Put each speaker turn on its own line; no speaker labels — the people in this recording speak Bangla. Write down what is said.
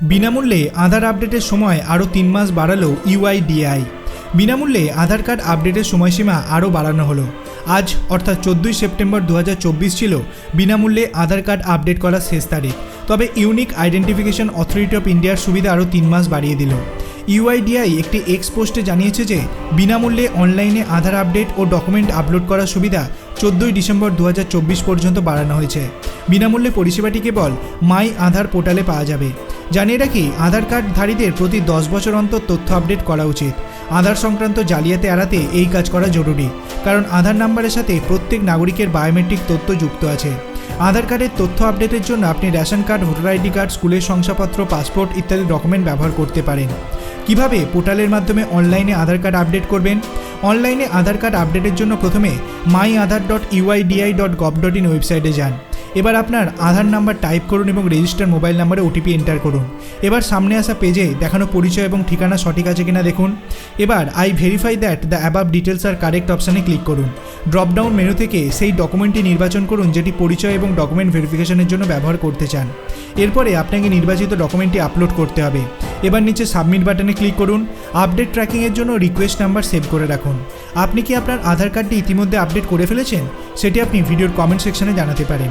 বিনামূল্যে আধার আপডেটের সময় আরও তিন মাস বাড়ালো ইউআইডিআই। বিনামূল্যে আধার কার্ড আপডেটের সময়সীমা আরও বাড়ানো হলো। আজ, অর্থাৎ চোদ্দোই সেপ্টেম্বর দু হাজার চব্বিশ ছিল বিনামূল্যে আধার কার্ড আপডেট করার শেষ তারিখ। তবে ইউনিক আইডেন্টিফিকেশন অথরিটি অফ ইন্ডিয়ার সুবিধা আরও তিন মাস বাড়িয়ে দিল। ইউআইডিআই একটি এক্স পোস্টে জানিয়েছে যে, বিনামূল্যে অনলাইনে আধার আপডেট ও ডকুমেন্ট আপলোড করার সুবিধা চোদ্দোই ডিসেম্বর দু হাজার চব্বিশ পর্যন্ত বাড়ানো হয়েছে। বিনামূল্যে পরিষেবাটি কেবল মাই আধার পোর্টালে পাওয়া যাবে। জানিয়ে রাখি, আধার কার্ডধারীদের প্রতি দশ বছর অন্তর তথ্য আপডেট করা উচিত। আধার সংক্রান্ত জালিয়াতি এড়াতে এই কাজ করা জরুরি, কারণ আধার নাম্বারের সাথে প্রত্যেক নাগরিকের বায়োমেট্রিক তথ্য যুক্ত আছে। আধার কার্ডের তথ্য আপডেটের জন্য আপনি ration card, voter ID card, স্কুলের শংসাপত্র, পাসপোর্ট ইত্যাদি ডকুমেন্ট ব্যবহার করতে পারেন। কীভাবে পোর্টালের মাধ্যমে অনলাইনে আধার কার্ড আপডেট করবেন? অনলাইনে আধার কার্ড আপডেটের জন্য প্রথমে my Aadhaar dot UIDAI dot gov dot in ওয়েবসাইটে যান। এবার আপনার আধার নাম্বার টাইপ করুন এবং রেজিস্টার মোবাইল নাম্বারে ওটিপি এন্টার করুন। এবার সামনে আসা পেজে দেখানো পরিচয় এবং ঠিকানা সঠিক আছে কিনা দেখুন। এবার I verify that the above details are correct অপশানে ক্লিক করুন। ড্রপডাউন মেনু থেকে সেই ডকুমেন্টটি নির্বাচন করুন যেটি পরিচয় এবং ডকুমেন্ট ভেরিফিকেশনের জন্য ব্যবহার করতে চান। এরপরে আপনাকে নির্বাচিত ডকুমেন্টটি আপলোড করতে হবে। এবার নিচে সাবমিট বাটনে ক্লিক করুন। আপডেট ট্র্যাকিংয়ের জন্য রিকোয়েস্ট নাম্বার সেভ করে রাখুন। আপনি কি আপনার আধার কার্ডটি ইতিমধ্যে আপডেট করে ফেলেছেন? সেটি আপনি ভিডিওর কমেন্ট সেকশনে জানাতে পারেন।